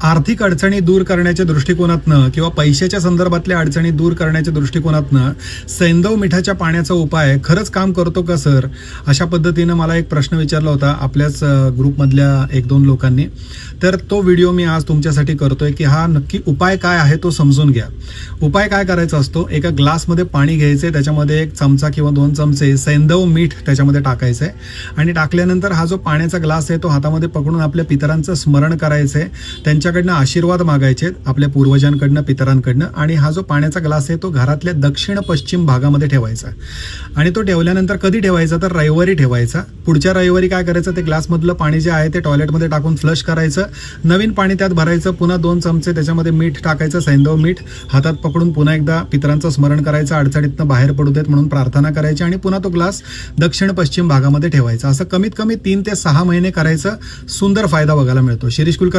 आर्थिक अडचणी दूर करण्याच्या दृष्टिकोनातनं किंवा पैशाच्या संदर्भातल्या अडचणी दूर करण्याच्या दृष्टिकोनातनं सैंदव मिठाच्या पाण्याचा उपाय खरंच काम करतो का सर? अशा पद्धतीनं मला एक प्रश्न विचारला होता आपल्याच ग्रुपमधल्या एक दोन लोकांनी. तर तो व्हिडिओ मी आज तुमच्यासाठी करतोय की हा नक्की उपाय काय आहे तो समजून घ्या. उपाय काय करायचा असतो? एका ग्लासमध्ये पाणी घ्यायचे त्याच्यामध्ये एक चमचा किंवा दोन चमचे सैंदव मीठ त्याच्यामध्ये टाकायचं आहे आणि टाकल्यानंतर हा जो पाण्याचा ग्लास आहे तो हातामध्ये पकडून आपल्या पितरांचं स्मरण करायचं आहे त्यांच्याकडनं आशीर्वाद मागायचे आपल्या पूर्वजांकडनं पितरांकडनं आणि हा जो पाण्याचा ग्लास आहे तो घरातल्या दक्षिण पश्चिम भागामध्ये ठेवायचा. आणि तो ठेवल्यानंतर कधी ठेवायचा? तर रविवारी ठेवायचा. पुढच्या रविवारी काय करायचं? ते ग्लासमधलं पाणी जे आहे ते टॉयलेटमध्ये टाकून फ्लश करायचं. नवीन पाणी त्यात भरायचं. पुन्हा दोन चमचे त्याच्यामध्ये मीठ टाकायचं सैंदव मीठ. हातात पकडून पुन्हा एकदा पितरांचं स्मरण करायचं. अडचणीतनं बाहेर पडू देत म्हणून प्रार्थना करायची. आणि पुन्हा तो ग्लास दक्षिण पश्चिम भागामध्ये ठेवायचा. असं कमीत कमी तीन ते सहा महिने करायचं. सुंदर फायदा बघायला मिळतो. शिरीष कुलकर्णी